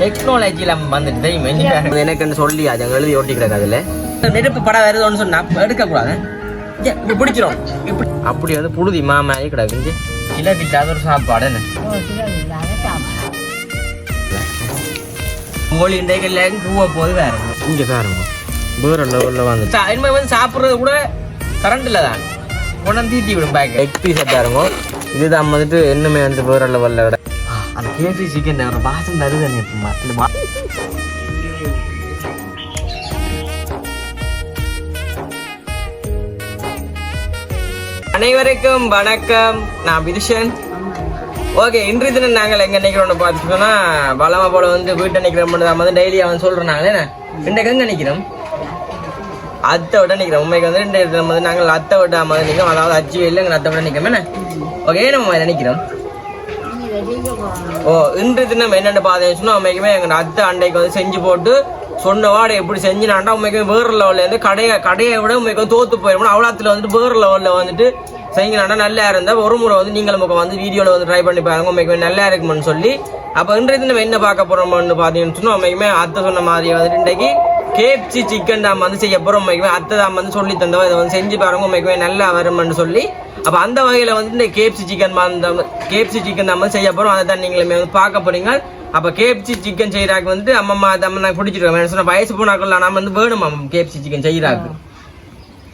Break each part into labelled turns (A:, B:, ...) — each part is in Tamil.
A: டெக்னாலஜியில் வந்துட்டு தெரியுமே எனக்குன்னு சொல்லி அதை எழுதி ஒட்டிக்கிறாங்க அதில். நெருப்பு படம் வருதுன்னு சொன்னா எடுக்கக்கூடாது. இப்படி பிடிச்சிரும். இப்படி. அப்படி வந்து புழுதி மாமாயி கிடக்கு கிலோ கிட்டாத ஒரு சாப்பாடு என்ன? கோழி இண்டைகள்ல பூவை போது வேற? இங்கே பாருங்க. வேற லெவலில் வந்து. இனிமேல் வந்து சாப்பிட்றது கூட கரண்ட் இல்லை தான். கொண்டாந்து தீட்டி விடும் பேக் எக் பீஸ் பாருங்க. இதுதான் வந்துட்டு இன்னுமே வந்து வேற லெவலில் விட அந்த கேசி சிக்கன் ஒரு வாசம் தருது எப்பமா இந்த வா- அனைவருக்கும் வணக்கம். நான் விதுஷன். ஓகே இன்றைய தினம் நாங்கள் எங்க நினைக்கிறோம்னு பார்த்துட்டோம்னா பலமா போல வந்து வீட்டை நிக்கிறோம் தான். வந்து டெய்லி அவன் சொல்றான் என்ன? இன்றைக்கு எங்க நிக்கிறோம் அத்தை விட நிக்கிறோம் உண்மைக்கு வந்து இன்றைய தினம் வந்து நாங்கள் அத்தை விட மாதிரி நிற்கிறோம் அதாவது அச்சு இல்லை எங்கள் அத்தை விட நிற்கிறோம் என்ன? ஓகே நம்ம நினைக்கிறோம்? ஓ இன்று தினம் என்னென்ன பார்த்தீங்கன்னு சொன்னா உண்மைக்குமே எங்க அத்தை அண்டைக்கு வந்து செஞ்சு போட்டு சொன்ன வாடை எப்படி செஞ்சினாண்டா உண்மைக்குமே வேறு லெவலில் இருந்து கடையை கடையை விட உண்மைக்கு வந்து தோத்து போயிடும் அவ்வளோத்துல வந்துட்டு வேறு லெவலில் வந்துட்டு செஞ்சினாண்டா நல்லா இருந்தால் ஒரு முறை வந்து நீங்களும் நமக்கு வந்து வீடியோவில் வந்து ட்ரை பண்ணி பாருங்க. உண்மைக்குமே நல்லா இருக்குமென்னு சொல்லி. அப்போ இன்றைய தினம் என்ன பார்க்க போகிறோம்னு பார்த்தீங்கன்னு சொன்னால் உண்மைக்குமே அத்தை சொன்ன மாதிரி வந்துட்டு இன்றைக்கு கேப்சி சிக்கன் தாம் வந்து செய்ய போகிறோம் உண்மைக்குமே அத்தை தாம் வந்து சொல்லி தந்தோம் இதை வந்து செஞ்சு பாருங்க. உண்மைக்குமே நல்லா வரும்னு சொல்லி அப்ப அந்த வகையில வந்து இந்த கேப்சி சிக்கன் கேப்சி சிக்கன் நம்ம செய்ய போறோம். அதை தான் நீங்களுமே வந்து பார்க்க போறீங்க. அப்ப கேப்சி சிக்கன் செய்யறாக்கு வந்து அம்மம்மா தம்ம நான் பிடிச்சிருக்கோம் சொன்ன வயசு போனாக்கள் நாம வந்து வேணும் கேப்சி சிக்கன் செய்யறாக்கு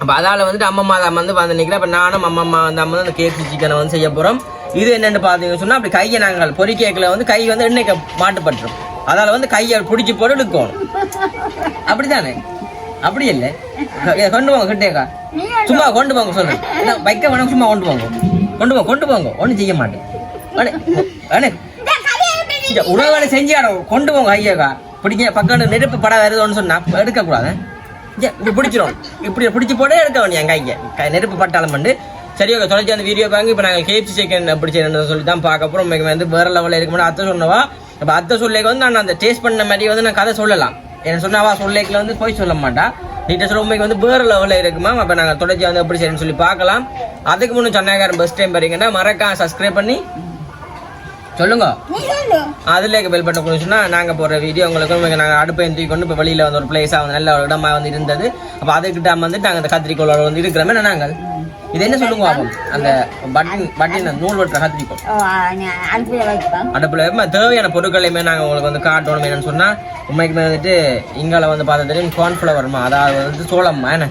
A: அப்ப அதால வந்துட்டு அம்மம்மா தான் வந்து வந்து நிக்கிறேன் அப்ப நானும் அம்மம்மா வந்து அம்மா அந்த கேப்சி சிக்கனை வந்து செய்ய போறோம். இது என்னன்னு பாத்தீங்கன்னு சொன்னா அப்படி கையை நாங்கள் பொறிக்கேக்கில் வந்து கை வந்து எண்ணெய்க்கு மாட்டுப்பட்டுரும். அதால வந்து கையை பிடிச்சி போட்டு இழுக்கணும் அப்படிதானே அப்படி இல்லை கொண்டு போங்க கிட்டேக்கா சும்மா கொண்டு போங்க சொல்றேன். வைக்க வேணாம் சும்மா கொண்டு போங்க. கொண்டு போங்க கொண்டு போங்க. ஒன்றும் செய்ய மாட்டேன். உறவுகளை செஞ்சாடோ கொண்டு போங்க ஐயாக்கா பிடிக்க பக்கம் நெருப்பு படம் வருதுன்னு சொன்னா எடுக்கக்கூடாது. இங்க, இப்படி பிடிச்சிரும். இப்படி பிடிச்சி போட்டே எடுக்க வேண்டிய எங்க ஐயா. நெருப்பு பட்டாளம் பண்ணு சரி ஓகே தொலைச்சி அந்த வீடியோ பாருங்க. இப்போ நாங்கள் கேப்சி சிக்கன் செய்யணும்னு சொல்லி தான் பார்க்க போகிறோம் வந்து வேற லெவலில் இருக்க முடியும் அத்தை சொன்னவா. அப்போ அத்தை சொல்லிக்க வந்து நான் அந்த டேஸ்ட் பண்ண மாதிரி வந்து நான் கதை சொல்லலாம். என்ன சொன்னாவா? சொல்லிக்கல வந்து போய் சொல்ல மாட்டா. நீட்ட சொல்ல உண்மைக்கு வந்து வேற லெவலில் இருக்குமா அப்போ நாங்கள் தொடர்ச்சி வந்து எப்படி செய்யணும்னு சொல்லி பார்க்கலாம். அதுக்கு முன்னே சொன்னாக்காரன் பஸ் டைம் பாருங்கன்னா மறக்காம சப்ஸ்கிரைப் பண்ணி சொல்லுங்க. அதுல பெல் பட்டன் கொடுத்துச்சுன்னா நாங்க போற வீடியோ உங்களுக்கு நாங்க அடுப்பை தூக்கி கொண்டு இப்போ வெளியில வந்து ஒரு பிளேஸா வந்து நல்ல ஒரு இடமா வந்து இருந்தது. அப்ப அதுக்கிட்ட வந்துட்டு நாங்க அந்த கத்திரிக்கோளோட வந்து இருக்கிறோமே நாங்கள் இது என்ன சொல்லுங்க பாப்போம் அந்த பட்டன் பட்டன் நூல் வெட்டுற கத்திரிக்கோள்
B: அடுப்பில்
A: தேவையான பொருட்களையுமே நாங்க உங்களுக்கு வந்து காட்டணும் என்னன்னு சொன்னா உண்மைக்குமே வந்துட்டு இங்கால வந்து பார்த்தா தெரியும் கார்ன்ஃபிளவர்மா அதாவது வந்து சோளம்மா என்ன?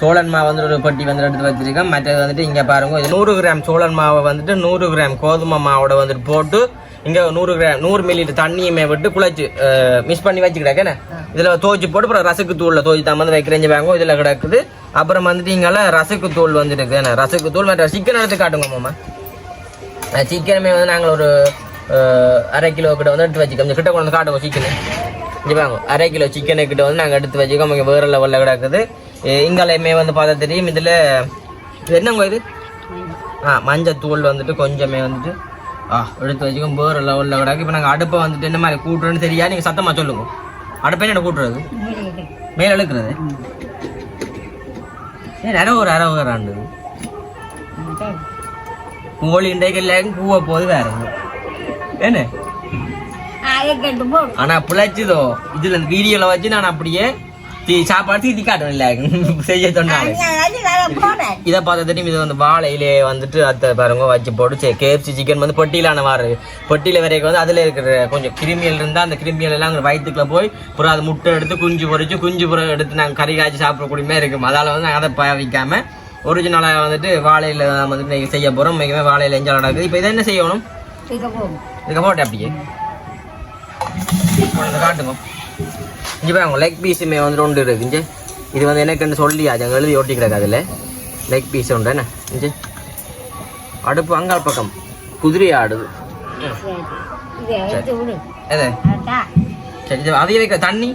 A: சோழன் மாவு வந்து ஒரு பெட்டி வந்து எடுத்து வச்சிருக்கேன். மற்றது வந்துட்டு இங்க பாருங்க இது நூறு கிராம் சோழன் மாவை வந்துட்டு நூறு கிராம் கோதுமை மாவோட வந்துட்டு போட்டு இங்க நூறு கிராம் நூறு மில்லி தண்ணியுமே விட்டு குழைச்சு மிஸ் பண்ணி வச்சுக்கிட்டாக்கேண்ணே இதுல துவச்சி போட்டு அப்புறம் ரசக்கு தூள்ல துவச்சி தான் வந்து வைக்கிறேன் வாங்க இதுல கிடக்குது. அப்புறம் வந்துட்டு இங்கால ரசக்கு தூள் வந்துட்டு இருக்குது. ரசக்கு தூள் மற்ற சிக்கன் எடுத்து காட்டுங்க மாமா. சிக்கனுமே வந்து நாங்கள் ஒரு அரை கிலோ கிட்ட வந்து எடுத்து வச்சுக்கோம் இந்த கிட்ட கொண்டு வந்து காட்டுவோம் சிக்கனு இங்கே வாங்க அரை கிலோ சிக்கனு கிட்ட வந்து நாங்கள் எடுத்து வச்சுக்கோம் இங்கே வேறு லெவலில் கிடக்குது. இங்காலையுமே வந்து பார்த்தா தெரியும். இதில் இது என்னங்க இது? ஆ மஞ்சள் தூள் வந்துட்டு கொஞ்சமே வந்துட்டு ஆ எடுத்து வச்சுக்கோம் வேறு லெவலில் கிடக்கு. இப்போ நாங்கள் அடுப்பை வந்துட்டு என்ன மாதிரி கூட்டுறோன்னு தெரியா நீங்கள் சத்தமாக சொல்லுங்க. அடுப்பை என்ன கூட்டுறது? மேலே இழுக்கிறது. அரை ஒரு அரை ஒரு ஆண்டு. கோழி இண்டைகள்ல பூவை போது வேற. என்ன ஆனா பிழைச்சுதோ. இதுல வீடியோல வச்சு நான் அப்படியே தீ சாப்பாடு தீத்தி காட்டுவேன் இல்ல செய்ய சொன்னாங்க இதை பார்த்த தெரியும் இது வந்து வாழையிலே வந்துட்டு அத்தை பாருங்க வச்சு போட்டு கேஎஃப்சி சிக்கன் வந்து பொட்டியிலான வாரு பொட்டியில வரைக்கும் வந்து அதுல இருக்கிற கொஞ்சம் கிருமியல் இருந்தா அந்த கிருமியல் எல்லாம் வயிற்றுக்குள்ள போய் அப்புறம் அது முட்டை எடுத்து குஞ்சு பொரிச்சு குஞ்சு புறம் எடுத்து நாங்கள் கறி காய்ச்சி சாப்பிடக்கூடியமே இருக்கும் அதால வந்து நாங்கள் அதை பாவிக்காம ஒரிஜினலாக வந்துட்டு வாழையில வந்துட்டு இன்னைக்கு செய்ய போறோம் மிகவே வாழையில எஞ்சால் நடக்குது இப்போ இதை என்ன செய்யணும் இதுக்கு போட்டு அப்படியே காட்டுங்க இங்கே பாருங்க லெக் பீஸுமே வந்து ஒன்று இருக்கு இங்கே இது வந்து எனக்குன்னு சொல்லி அது அங்கே எழுதி ஓட்டி கிடக்கு அதில் லெக் பீஸ் உண்டு என்ன இங்கே அடுப்பு அங்கால் பக்கம் குதிரை ஆடுது ம்.
B: சரி
A: அவிய வைக்க தண்ணி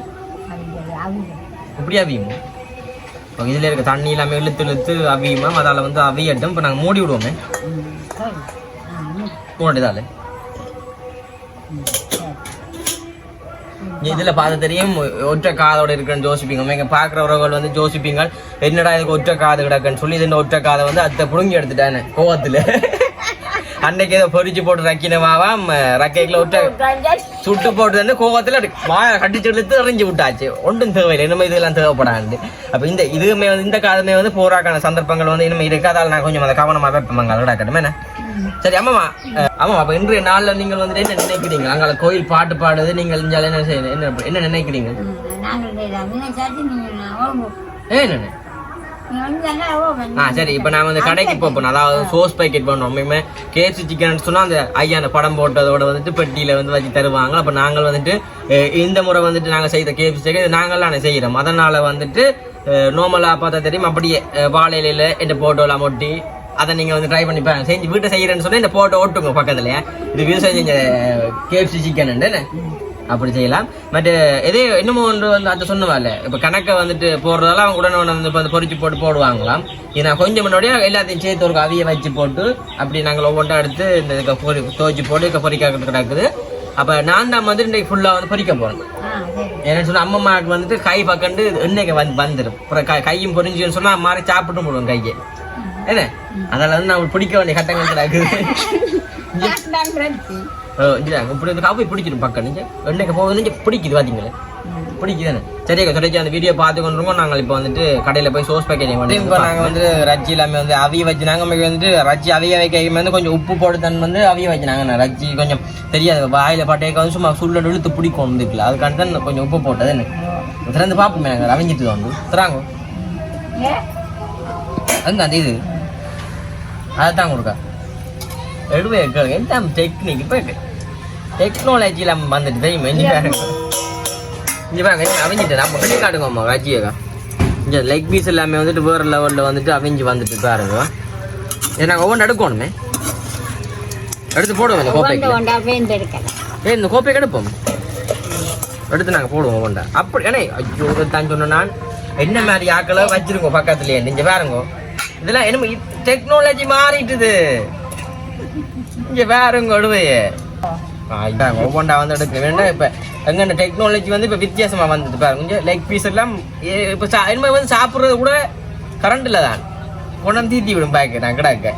A: இப்படி அவியும் இப்போ இதில் இருக்க தண்ணி எல்லாமே இழுத்து இழுத்து அவியுமா அதால் வந்து அவியட்டும் இப்போ நாங்கள் மூடி விடுவோமே மூடிதாலே இதுல பார்த்து தெரியும் ஒற்றை காதோட இருக்குன்னு ஜோசிப்பீங்க. பாக்குற உறவுகள் வந்து ஜோசிப்பிங்கள் என்னடா இதுக்கு ஒற்றை காது கிடக்குன்னு சொல்லி இது ஒற்றை காதை வந்து அத்தை புடுங்கி எடுத்துட்டானே கோவத்துல. அன்னைக்கு ஏதோ பொரிச்சு போட்டு ரக்கினமாவாம் ரக்கைக்குள்ள விட்டு சுட்டு போட்டு வந்து கோவத்துல கட்டிச்சு எடுத்து எறிஞ்சு விட்டாச்சு. ஒன்றும் தேவையில்லை இனிமே இதெல்லாம் தேவைப்படாது. அப்ப இந்த இதுவுமே வந்து இந்த காலமே வந்து போராக்கான சந்தர்ப்பங்கள் வந்து இனிமே இருக்காதால நான் கொஞ்சம் அதை கவனமா வைப்பேன் அதோட கட்டமே என்ன? சரி ஆமாமா அஹ், ஆமா அப்ப இன்றைய நாள்ல நீங்கள் வந்துட்டு என்ன நினைக்கிறீங்க? அங்க கோயில் பாட்டு பாடுது நீங்கள் என்ன என்ன என்ன நினைக்கிறீங்க?
B: நாங்கள்
A: ஆ சரி இப்போ நான் வந்து கடைக்கு போப்போம். அதாவது சோஸ் பேக்கெட் பண்ணோம் எப்பயுமே கேஎஃப்சி சிக்கன் சொன்னா அந்த ஐயா அந்த படம் போட்டதோட வந்துட்டு பெட்டியில வந்து வச்சு தருவாங்க. அப்போ நாங்கள் வந்துட்டு இந்த முறை வந்துட்டு நாங்கள் செய்த கேஎஃப்சி சிக்கன் நாங்கள்லாம் செய்கிறோம் அதனால வந்துட்டு நார்மலாக பார்த்தா தெரியும். அப்படியே அஹ், வாழை இலையில இந்த போட்டோலாம் ஒட்டி அதை நீங்கள் வந்து ட்ரை பண்ணி பாருங்க. செஞ்சு வீட்டை செய்கிறேன்னு சொன்னா இந்த போட்டோ ஓட்டுங்க பக்கத்துலயே. இது விவசாயம் செஞ்ச கேஎஃப்சி சிக்கன் அப்படி செய்யலாம். பட் இதே இன்னமும் ஒன்று வந்து அதை சொன்னவாள் இப்போ கணக்கை வந்துட்டு போடுறதால அவங்க உடனே வந்து இப்போ அந்த பொரிச்சு போட்டு போடுவாங்களாம். இது நான் கொஞ்சம் முன்னாடியே எல்லாத்தையும் சேர்த்து ஒரு அவிய வச்சு போட்டு அப்படி நாங்கள் ஒவ்வொன்றா எடுத்து இந்த பொரி துவச்சி போட்டு இப்போ பொரிக்காக்கிறது கிடக்குது. அப்போ நான் தான் வந்து இன்றைக்கு ஃபுல்லாக வந்து பொரிக்க போகிறேன் ஏன்னு சொன்னா அம்மாவுக்கு வந்துட்டு கை பக்கண்டு எண்ணெய்க்கு வந்து வந்துடும் அப்புறம் கை கையும் பொரிஞ்சுன்னு சொன்னா மாறி சாப்பிட்டு போடுவோம் கையை. என்ன? அதனால வந்து நான் பிடிக்க வேண்டிய கட்டங்கள் கிடக்குது இந்தாங்க. இப்படி வந்து காப்பி பிடிச்சிடும் பக்கம் நீங்க எண்ணெய்க்கு போகுது பிடிக்குது பாத்தீங்களே பிடிக்குதானே சரி சொல்லிச்சு அந்த வீடியோ பார்த்து கொண்டிருக்கோம் நாங்கள் இப்போ வந்துட்டு கடையில் போய் சோஸ் பேக்கெட் பண்ணி இப்போ நாங்கள் வந்து ரச்சி எல்லாமே வந்து அவிய வச்சு நாங்கள் வந்துட்டு ரச்சி அவிய வைக்க வந்து கொஞ்சம் உப்பு போட்டு தன் வந்து அவிய வச்சுனாங்க ரச்சி கொஞ்சம் தெரியாது வாயில பட்டையக்க வந்து சும்மா சுள்ள இழுத்து பிடிக்கும் வந்துக்கல அதுக்காண்டி தான் கொஞ்சம் உப்பு போட்டது என்ன திறந்து பார்ப்போமே நாங்கள் அவிஞ்சிட்டு வந்து திறாங்க அங்க அந்த இது அதுதான் கொடுக்கா எடுவே எல்லாம் டெக்னிக் இப்போ டெக்னாலஜியில் வந்துட்டு தெரியுமா இங்கே பாருங்க இங்கே பாருங்க அவிஞ்சிட்டு நம்ம பண்ணி காட்டுங்கம்மா ராஜியக்கா இங்கே லெக் பீஸ் எல்லாமே வந்துட்டு வேறு லெவலில் வந்துட்டு அவிஞ்சு வந்துட்டு பாருங்க இது நாங்கள் ஒவ்வொன்று எடுக்கணுமே எடுத்து போடுவோம் இந்த கோப்பைக்கு
B: எடுக்கலாம்
A: ஏ இந்த கோப்பைக்கு எடுப்போம் எடுத்து நாங்கள் போடுவோம் ஒவ்வொன்றா அப்படி ஏனே ஐயோ தான் சொன்ன நான் என்ன மாதிரி ஆக்களை வச்சிருக்கோம் பக்கத்துலயே இங்க பாருங்க இதெல்லாம் என்ன டெக்னாலஜி மாறிட்டுது இங்க பாருங்க ஒடுவையே ஒவ்வொன்றா வந்து எடுக்க வேண்டாம் இப்போ எங்க டெக்னாலஜி வந்து இப்போ வித்தியாசமா வந்தது பாருங்க. இங்க லெக் பீஸ் எல்லாம் இப்போ சா இனிமே வந்து சாப்பிட்றது கூட கரண்ட்ல தான். கொண்டு வந்து தீத்தி விடும் பேக்கு நான் கிடக்க.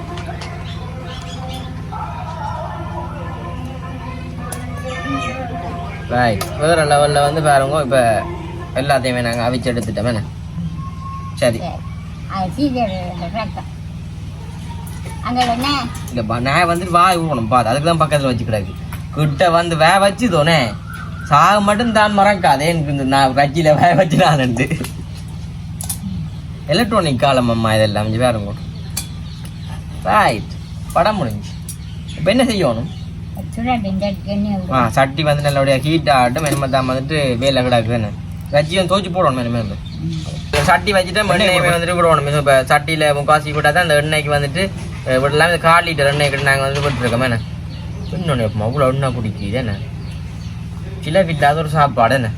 A: ரைட் வேறு லெவலில் வந்து பாருங்க இப்போ எல்லாத்தையுமே நாங்கள் அவிச்சு எடுத்துட்டோம். என்ன? சரி.
B: அங்கே
A: நான் வந்துட்டு வாய் ஊறணும் பாத்து. அதுக்கு தான் பக்கத்தில் வச்சு கிடக்கு. கிட்ட வந்து வே வச்சு தோனே சாக மட்டும் தான் மறக்காதே எனக்கு இந்த நான் கட்சியில் வே வச்சு நான் எலக்ட்ரானிக் காலம் அம்மா இதெல்லாம் கொஞ்சம் பாருங்க ரைட் படம் முடிஞ்சு இப்போ என்ன செய்யணும்?
B: எண்ணெய்
A: ஆ சட்டி வந்து நல்லபடியாக ஹீட் ஆகட்டும் மெனமே தான் வந்துட்டு வேலை கிடக்குதுன்னு. கட்சியும் தோச்சு போடணும் மெனமே சட்டி வச்சுட்டு எண்ணெயுமே வந்துட்டு விடணும். இப்போ சட்டியில் முக்காசி விட்டால் தான் அந்த எண்ணெய்க்கு வந்துட்டு விடலாம் கால் லிட்டர் எண்ணெய் கிட்ட நாங்கள் வந்து விட்டுருக்கோம் என்ன? இன்னொன்று அவ்வளோ எண்ணெய் குடிக்குது என்ன சில இல்லாத ஒரு சாப்பாடு என்ன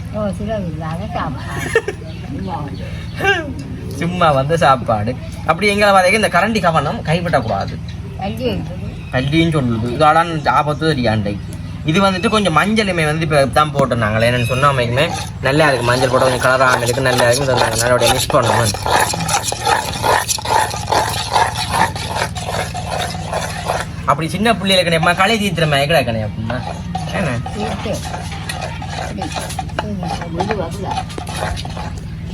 A: சும்மா வந்து சாப்பாடு அப்படி எங்களை பார்த்தீங்க இந்த கரண்டி கவனம் கைவிடக்கூடாது
B: இருக்குது
A: கல்வின்னு சொல்லுது இதாலான் ஆபத்து தெரியாண்டை இது வந்துட்டு கொஞ்சம் மஞ்சளுமே வந்து இப்போ தான் போட்டிருந்தாங்களே என்னன்னு சொன்னா அமைக்குமே நல்லா இருக்கு மஞ்சள் போட்ட கொஞ்சம் கலராக இருக்கு நல்லா இருக்கு இதை நாங்கள் நல்லபடியாக மிஸ் பண்ணோம் அப்படி சின்ன பிள்ளையில கிடையாது களை தீத்துறமே எங்கடா கிடையாது அப்படின்னா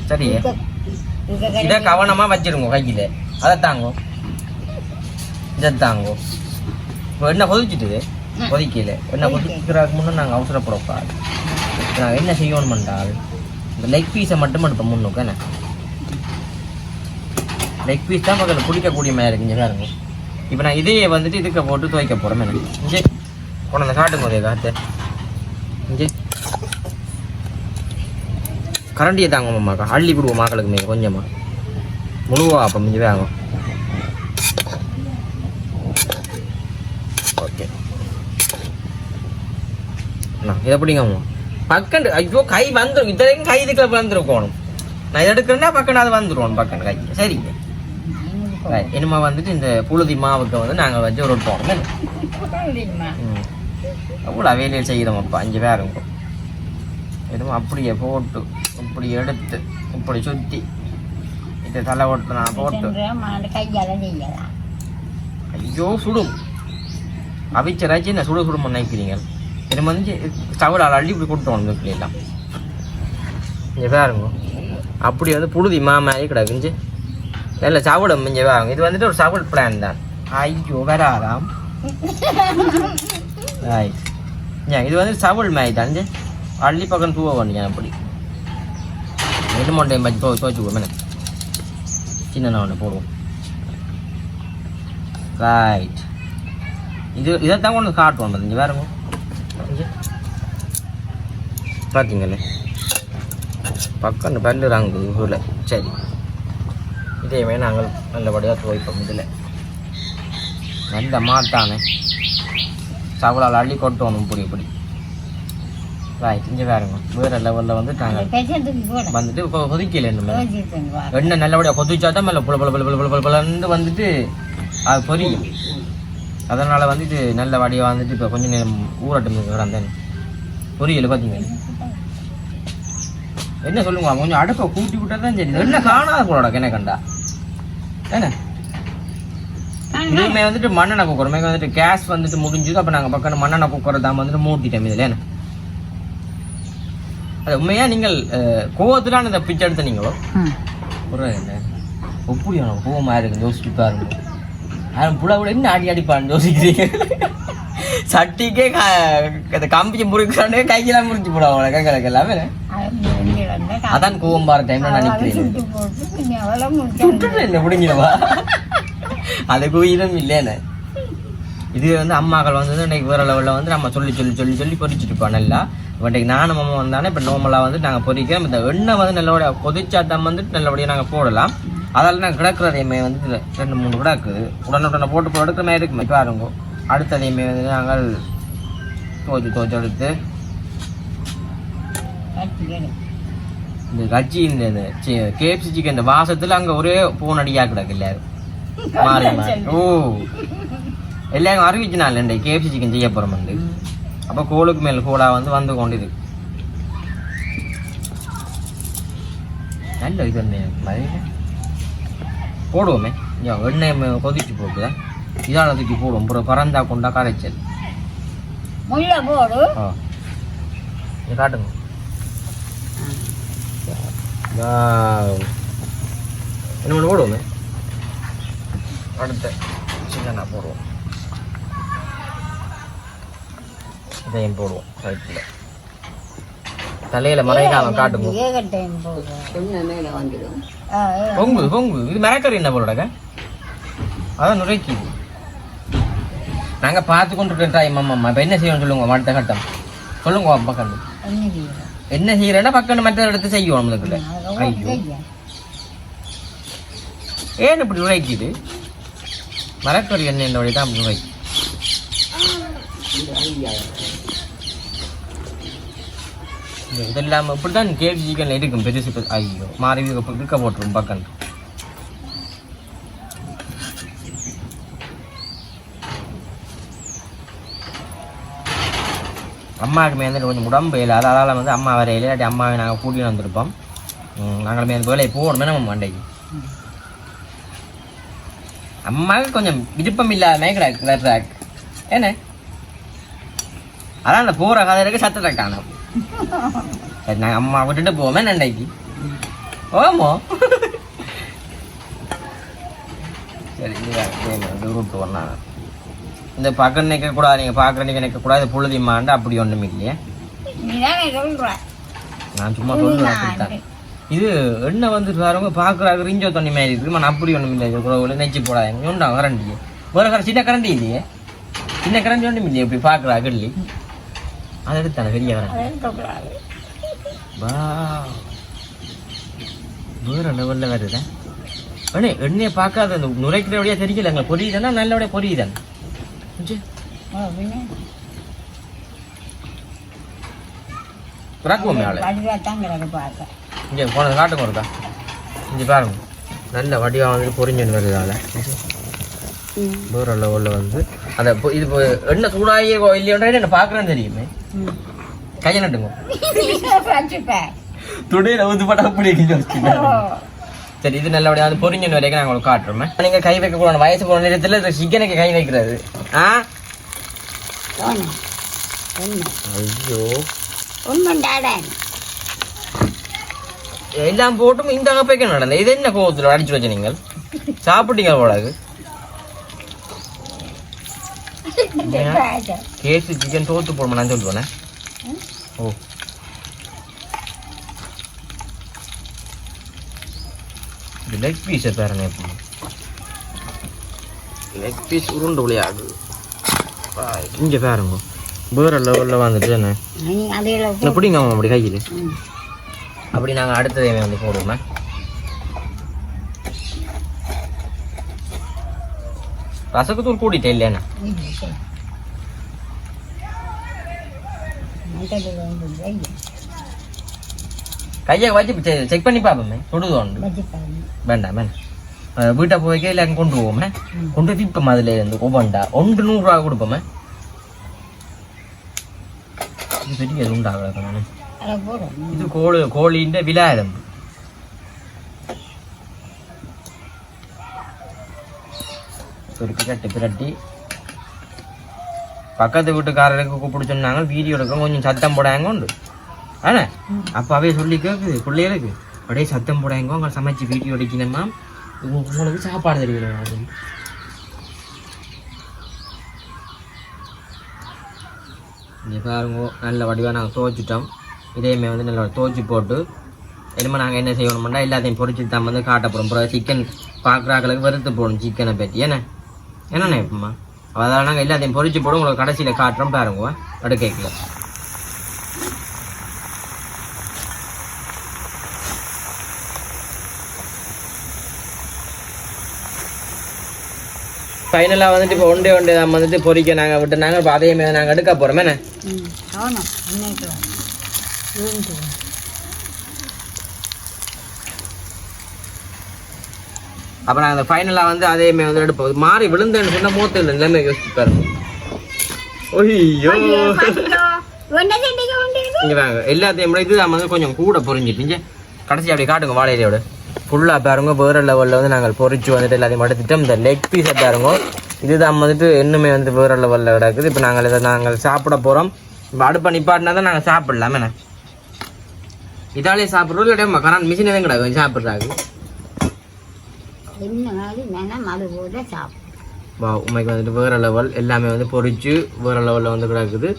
A: சரி.
B: இதை
A: கவனமா வச்சிருங்க கையில. அதை தாங்கோ. இதை தாங்கோ. இப்போ என்ன கொதிச்சிட்டுது? கொதிக்கல. என்ன கொதிக்கிறதுக்கு முன்னே நாங்கள் அவசரப்படக்கூடாது நாங்கள் என்ன செய்யணும் பண்ணால் இந்த லெக் பீஸை மட்டும் எடுப்போம் முன்னுக்கு என்ன? லெக் பீஸ் தான் முதல்ல குடிக்கக்கூடிய மாதிரி இருக்குங்க பாருங்க இப்போ நான் இதையே வந்துட்டு இதுக்கு போட்டு துவைக்க போகிறோம் எனக்கு இங்கே கொண்டு வந்து காட்டுங்க அதே காத்து. இங்கே கரண்டியை தாங்க மாமாக்கா அள்ளி விடுவோம் மாக்களுக்கு மேலே கொஞ்சமா? முழுவா அப்போ மிஞ்சி ஆகும் ஓகே. இதை பிடிங்க அம்மா. பக்கண்டு ஐயோ கை வந்துடும் இத்தனைக்கும் கை இதுக்குள்ள வந்துருக்கணும். நான் இதை எடுக்கிறேன்னா பக்கண்டு அது வந்துடும் பக்கண்டு கை. சரிங்க. இனிமே வந்துட்டு இந்த புழுதி மாவுக்கு வந்து நாங்கள் வச்சு ஒரு போகிறோம் அவ்வளோ வேலையில் செய்கிறோம் அப்போ அஞ்சு பேர் இருக்கும். எதுவும் அப்படியே போட்டு இப்படி எடுத்து இப்படி சுற்றி இதை தலை ஓட்டு நான் போட்டு. ஐயோ சுடும். அவிச்சராச்சு என்ன சுட சுட நினைக்கிறீங்க? இது வந்து சவடால் அள்ளி இப்படி கொடுத்தோம் வீட்டில் எல்லாம். இங்கே பாருங்க அப்படி வந்து புழுதி மாமாரி கிடக்குஞ்சு நல்ல சவடம் இங்கே வாங்க இது வந்துட்டு ஒரு சவல் பிளான் தான் ஐயோ வராதாம் ஆய் இது வந்து சவல் மாதிரி தான் அள்ளி பக்கம் தூவ வேண்டிய அப்படி ரெண்டு மூணு டைம் போ துவச்சுக்கோ துவச்சுக்குவோம் சின்ன ஒன்று போடுவோம் ரைட் இது இதைத்தான் கொண்டு காட்டுவோம் பாருங்க வேறுங்க பார்த்தீங்களே பக்கம் பல்லுறாங்க ஊரில் சரி இதையுமே நாங்கள் நல்லபடியாக துவைப்போம் இதில். நல்ல மாட்டானே. சவலால் அள்ளி கொட்டணும் இப்படி இப்படி ரைட் இங்கே வேறுங்க வேறு லெவலில் வந்து நாங்கள் வந்துட்டு இப்போ கொதிக்கல
B: வா.
A: எண்ணெய் நல்லபடியாக கொதிச்சா தான் மேலே புல புல புல புல புல புல புலன்னு வந்துட்டு அது பொரியும். அதனால் வந்து இது நல்ல வடியாக வந்துட்டு இப்போ கொஞ்சம் நேரம் ஊறட்டும் கிடந்தேன் பொரியல் பார்த்தீங்க என்ன சொல்லுங்க கொஞ்சம் அடுப்பை கூட்டி விட்டா தான் சரி என்ன காணாத போலோட என்ன கண்டா? என்ன? இதுவுமே வந்துட்டு மண்ணெண்ணெய் குக்கர் மேலே வந்துட்டு கேஸ் வந்துட்டு முடிஞ்சது. அப்போ நாங்கள் பக்கம் மண்ணெண்ணெய் குக்கரை தான் வந்துட்டு மூட்டிட்டோம் இதில். என்ன? அது உண்மையா நீங்கள் கோவத்திலான இந்த பிச்சை எடுத்த நீங்களோ. ஒரு என்ன? ஒப்புடியான கோவமா இருக்கு யோசிச்சு பாருங்க. யாரும் புல கூட என்ன அடி அடிப்பான்னு யோசிக்கிறீங்க? சட்டிக்கே க- இந்த கம்பிக்கு முறுக்கானே கைக்கெல்லாம் முறிச்சு போடுவாங்க கைகளுக்கு எல்லாமே. அதான் கோவம் பாரு டைம்ல சுட்டுட்டு என்ன பிடிங்கினவா அது குயிலும் இல்லைன்னு இது வந்து அம்மாக்கள் வந்து இன்னைக்கு வேற லெவலில் வந்து நம்ம சொல்லி சொல்லி சொல்லி சொல்லி பொரிச்சிட்டு இருப்போம் நல்லா இன்றைக்கு நானும் அம்மா வந்தானே இப்போ நார்மலாக வந்து நாங்கள் பொரிக்கிறோம் இந்த எண்ணெய் வந்து நல்லபடியாக கொதிச்சா தான் வந்துட்டு நல்லபடியாக நாங்கள் போடலாம் அதால் நாங்கள் கிடக்கிறதையுமே வந்து ரெண்டு மூணு கிடக்குது உடனே உடனே போட்டு போட்டு எடுக்கிற மாதிரி இருக்கு பாருங்க அடுத்ததையுமே வந்து நாங்கள் துவச்சி துவச்சி எடுத்து. இந்த கட்சி இந்த கேஎஃப்சி சிக்கன் இந்த வாசத்தில் அங்கே ஒரே போன் அடியாக கிடக்கு எல்லாரும். மாறி மாறி. ஓ. எல்லாரும் அறிவிச்சினால இந்த கேஎஃப்சி சிக்கன் செய்ய போகிறோம் வந்து அப்போ கோலுக்கு மேல் கோலா வந்து வந்து கொண்டு இருக்கு நல்ல இது போடுவோமே. எண்ணெய் கொதிச்சு போட்டு இதால தூக்கி போடுவோம். அப்புறம் பறந்தா கொண்டா கரைச்சல்.
B: போடு.
A: இதை காட்டுங்க. என்ன போடுவோமே அடுத்த சின்ன போடுவோம் இதையும் போடுவோம் சைட்டில் தலையில மறைக்காம காட்டுங்க. பொங்கு பொங்கு இது மிரக்கறி என்ன போலடங்க அதான் நுரைக்குது நாங்க பார்த்து கொண்டு இருக்கோம் டைம் அம்மா இப்போ என்ன செய்யணும் சொல்லுங்க அடுத்த கட்டம் சொல்லுங்க
B: என்ன செய்யணும்?
A: என்ன செய்யறேன்னா பக்கம் மற்ற எடுத்து செய்வோம் நம்மளுக்குள்ள. ஐயோ. ஏன் இப்படி உழைக்குது? மரக்கறி எண்ணெய் வழி தான் அப்படி உழைக்கு இது இல்லாமல் இப்படி தான் கேக் சிக்கன் இருக்கும் பெருசு பெரு- ஐயோ மாறி இருக்க போட்டுரும் பக்கம் அம்மாவுக்குமே வந்துட்டு கொஞ்சம் உடம்பு இல்லை. அதால் வந்து அம்மா வரையில் இல்லாட்டி அம்மாவை நாங்கள் கூட்டிகிட்டு வந்திருப்போம். நாங்களுமே நாங்கள் வேலையை போகணுமே நம்ம மண்டைக்கு அம்மாவுக்கு கொஞ்சம் விருப்பம் இல்லாத கிடக்கு என்ன? அதான் அந்த போகிற கதை இருக்கு சத்தத்தை காணும் சரி நாங்கள் அம்மா விட்டுட்டு போவோமே நண்டைக்கு ஓமோ சரி இது ரூட் வரலாம் இந்த பக்கம் நிற்கக்கூடாது நீங்கள் பார்க்குற நீங்கள் நிற்கக்கூடாது புழுதிமாண்டு அப்படி ஒன்றும் இல்லையே. நான் சும்மா சொல்லுவேன் இது எண்ணெய் வந்து பாருங்க பார்க்குறாங்க ரிஞ்சோ தண்ணி மாதிரி இருக்கு நான் அப்படி ஒன்றும் இல்லை குறவுல நெச்சு போடாது. உண்டா கரண்டி? வேற கர சின்ன கரண்டி இல்லையே. சின்ன கரண்டி ஒன்றும் இல்லையே இப்படி பார்க்குறா அகல்லி அதை எடுத்தானே பெரிய கரண்டி?
B: எடுக்கக்கூடாது.
A: வா. வேற லெவலில் வருதா. அண்ணே எண்ணெயை பார்க்காத அந்த நுரைக்கிறபடியா தெரியல எங்க பொரியுதானா நல்லபடியா பொரியுதானே? பிறக்குவோம்
B: பார்க்க.
A: இங்கே போனது காட்டுங்க இங்கே பாருங்க. நல்ல வடிவாக வந்துட்டு பொரிஞ்சுன்னு வருதால லெவலில் வந்து. அந்த பொ- இது எண்ணெய் சூடாகி இல்லையோன்றே என்ன பார்க்குறேன்னு தெரியுமே. கையை நட்டுங்க. துடையில ஊத்து போட்டா அப்படி. சரி இது நல்லபடியாக வந்து பொரிஞ்சு வரைக்கும் நாங்கள் உங்களுக்கு காட்டுறோமே நீங்கள் கை வைக்கக்கூடாது. வயசு போன நேரத்தில் சிக்கனுக்கு கை வைக்கிறது. ஆ? ஐயோ. எல்லாம் போட்டும் இந்த கப்பைக்கு நடந்தது. இது என்ன கோவத்தில் அடிச்சு வச்ச நீங்கள்? சாப்பிட்டீங்க போடாது கேசி சிக்கன் தோத்து போடுமா? நான் சொல்லுவேனே ஓ. லெக் பீஸை பாருங்க எப்படி லெக் பீஸ் உருண்டு விளையாடு இங்கே பாருங்க. வேற லெவலில் வந்துட்டு என்ன? எப்படிங்க அப்படி கையில். அப்படி நாங்கள் அடுத்ததை வந்து போடுவோமே ரசகுத்தூள் கூட்டிட்டே இல்லையாண்ணா கையை வச்சு செக் பண்ணி பார்ப்போமே சுடுது உண்டு வேண்டாம் வேண்டாம். வீட்டை போய் இல்லை அங்கே கொண்டு போவோமே கொண்டு தீப்போம் அதில் இருந்து ஒவ்வொண்டா ஒன்று நூறுரூவா கொடுப்போமே இது பெரிய உண்டாக இது கோழி கோழின்ற விலாயதம்பு ஒரு பிரட்டி பிரட்டி பக்கத்து வீட்டுக்காரருக்கு கூப்பிட்டு சொன்னாங்க வீடியோ எடுக்க கொஞ்சம் சத்தம் போடாங்க உண்டு ஆனா அப்பாவே சொல்லி கேக்குது பிள்ளைகளுக்கு அப்படியே சத்தம் போடாங்க உங்களை சமைச்சு வீடியோ எடுக்கணுமா உங்களுக்கு சாப்பாடு தெரியல இங்கே பாருங்க நல்ல வடிவாக நாங்கள் துவைச்சிட்டோம். இதேமே வந்து நல்லா துவைச்சி போட்டு இனிமேல் நாங்கள் என்ன செய்யணும்னா எல்லாத்தையும் பொரிச்சு தான் வந்து காட்ட போகிறோம் அப்புறம் சிக்கன் பார்க்குறாக்களுக்கு வெறுத்து போடணும் சிக்கனை பற்றி என்ன? என்னண்ணே இப்போம்மா அதான் நாங்கள் எல்லாத்தையும் பொறிச்சு போட்டு உங்களுக்கு கடைசியில் காட்டுறோம் பாருங்க அடுக்கைக்கில் ஃபைனலாக வந்துட்டு இப்போ ஒன்றே ஒன்றே நம்ம வந்துட்டு பொரிக்க நாங்கள் விட்டு நாங்கள் இப்போ அதே மாதிரி நாங்கள் எடுக்க போகிறோம் என்ன? அப்போ நாங்கள் அந்த ஃபைனலாக வந்து அதே மாதிரி வந்து எடுப்போம். மாறி விழுந்தேன்னு சொன்னால் மூத்த இல்லை நிலைமை யோசிச்சு பாருங்க.
B: உண்டு
A: இங்கே வாங்க எல்லாத்தையும் விட இது நம்ம வந்து கொஞ்சம் கூட பொரிஞ்சிட்டு கடைசி அப்படி காட்டுங்க வாழையிலையோட. ஃபுல்லாக பாருங்க வேறு லெவலில் வந்து நாங்கள் பொரிச்சு வந்துட்டு எல்லாத்தையும் எடுத்துட்டோம் இந்த லெக் பீஸை பாருங்க. இதுதான் வந்துட்டு இன்னுமே வந்து வேறு லெவலில் கிடக்குது. இப்போ நாங்கள் இதை நாங்கள் சாப்பிட போகிறோம் இப்போ அடுப்பை நிப்பாட்டினா தான் நாங்கள் சாப்பிடலாம் என்ன? இதாலே சாப்பிட்றோம். இல்லை கரண்ட் மிஷின் எதுவும் கிடக்கு? சாப்பிட்றாங்க வா உண்மைக்கு வந்துட்டு வேறு லெவல் எல்லாமே வந்து பொரிச்சு வேறு லெவலில் வந்து கிடக்குது.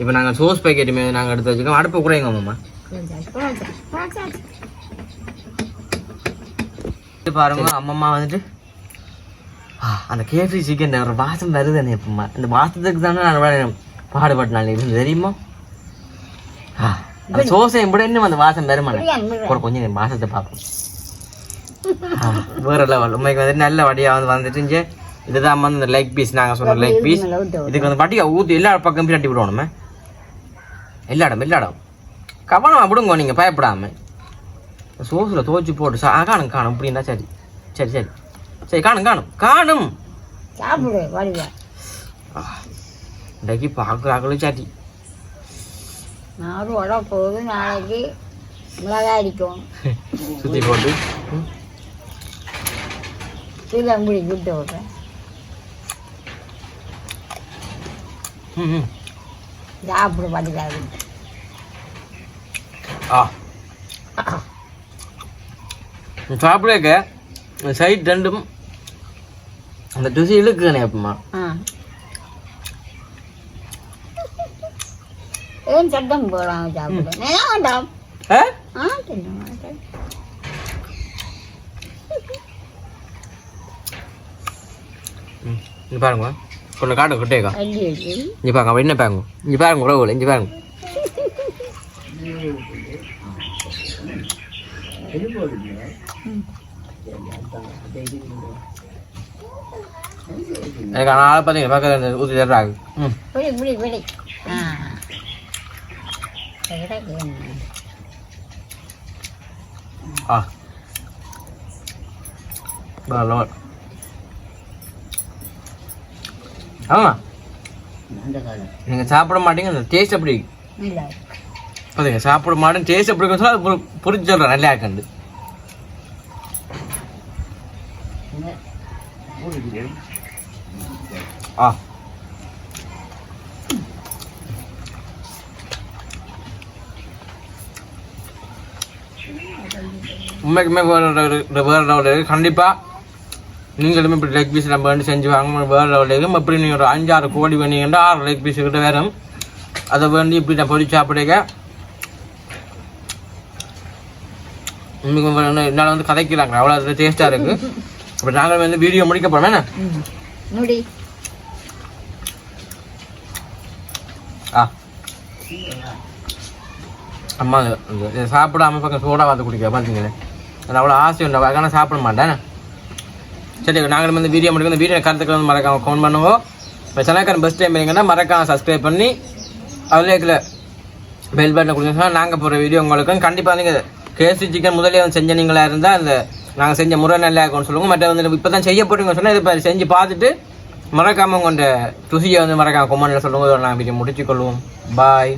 A: இப்போ நாங்கள் சோஸ் பேக்கெட்டுமே நாங்கள் எடுத்து வச்சுக்கோம். அடுப்பு குறையுங்க மாமா. பாருங்க அம்மம்மா வந்துட்டு அந்த கேஃபி சிக்கன் ஒரு வாசம் வருது என்ன எப்பமா இந்த வாசத்துக்கு தானே நான் பாடுபட்டனால இருந்து தெரியுமா? அந்த சோசை கூட இன்னும் அந்த வாசம் வருமா ஒரு கொஞ்சம் இந்த வாசத்தை பார்ப்போம். வேற லெவல். உண்மைக்கு வந்துட்டு நல்ல வடியா வந்து வந்துட்டு இதுதான் வந்து இந்த லெக் பீஸ் நாங்கள் சொன்ன லெக் பீஸ் இதுக்கு வந்து வட்டியா ஊற்றி எல்லா பக்கம் பிரட்டி விடணுமே. எல்லா இடம் எல்லா இடம். கவனமா விடுங்க நீங்க பயப்படாம. சோஸில் துவச்சி போட்டு சா காணும் காணும் அப்படின்னா சரி. சரி சரி. சரி காணும் காணும். காணும்!
B: சாப்பிடு வடிவா
A: இன்றைக்கு பார்க்குறாங்களும் சரி.
B: நானும் உட போகுது நாளைக்கு மிளகாய் அடிக்கும்.
A: சுற்றி போட்டு.
B: சீலம்புடி விட்டு விட்றேன். சாப்பிடு வடிவாக
A: ஆ. சாப்பிடக்க சைட் ரெண்டும் அந்த ருசி இழுக்குதானே அப்பமா.
B: ஏன் சட்டம் போடாம சாப்பிடு.
A: இங்க பாருங்க கொஞ்சம் காட்டு கிட்டேக்கா இங்க பாருங்க என்ன பாருங்க இங்க பாருங்க உறவுல இங்க பாருங்க. எனக்கு ஆனால் பார்த்தீங்க பக்கத்தில் ஊற்றி தர்றாங்க ம்
B: பிடி பிடி ஆ
A: ஆமாம் நீங்கள் சாப்பிட மாட்டீங்க அந்த டேஸ்ட் அப்படி
B: இல்லை
A: பார்த்தீங்க சாப்பிட மாட்டேன் டேஸ்ட் எப்படி சொல்லி அது புரிஞ்சு சொல்கிறேன் நல்லா இருக்குண்டு ஆ. உண்மைக்குமே வேறு வேறு லெவலில் இருக்குது கண்டிப்பாக நீங்களும் இப்படி லெக் பீஸ் நம்ம வந்து செஞ்சு வாங்க வேறு லெவலில் இருக்கும் எப்படி நீங்கள் ஒரு அஞ்சாறு கோடி வேணுங்கன்னா ஆறு லெக் பீஸ் கிட்ட வரும் அதை வேண்டி இப்படி நான் பொறிச்சு சாப்பிடுங்க. என்னால் வந்து கதைக்கிறாங்க அவ்வளோ டேஸ்ட்டாக இருக்குது இப்போ நாங்களும் வந்து வீடியோ முடிக்க போகிறோம் என்ன? ஆ. அம்மா சாப்பிடாம பக்கம் சோடா வாத்து குடிக்க பார்த்தீங்களே அது அவ்வளோ ஆசை உண்டு ஆனால் சாப்பிட மாட்டேன் சரி நாங்கள் வந்து வீடியோ முடிக்கும் இந்த வீடியோ கருத்துக்கள் வந்து மறக்காம ஃபோன் பண்ணுவோம். இப்போ சென்னைக்காரன் பெஸ்ட் டைம் இருங்கன்னா மறக்காம சப்ஸ்கிரைப் பண்ணி அதில் இருக்கிற பெல் பட்டனை கொடுத்தீங்கன்னா நாங்கள் போகிற வீடியோ உங்களுக்கு கண்டிப்பாக நீங்கள் கேசி சிக்கன் முதலே வந்து செஞ்ச நீங்களாக இருந்தால் அந்த நாங்கள் செஞ்ச முறை நல்லா இருக்கும்னு சொல்லுவோம் மற்ற வந்து இப்போ தான் செய்ய போட்டுங்க சொன்னால் இது இப்போ செஞ்சு பார்த்துட்டு மறக்காம உங்களோட ருசியை வந்து மறக்காம கொமெண்ட்ல சொல்லுங்க நான் வீடியோ முடிச்சு கொள்வோம் பாய்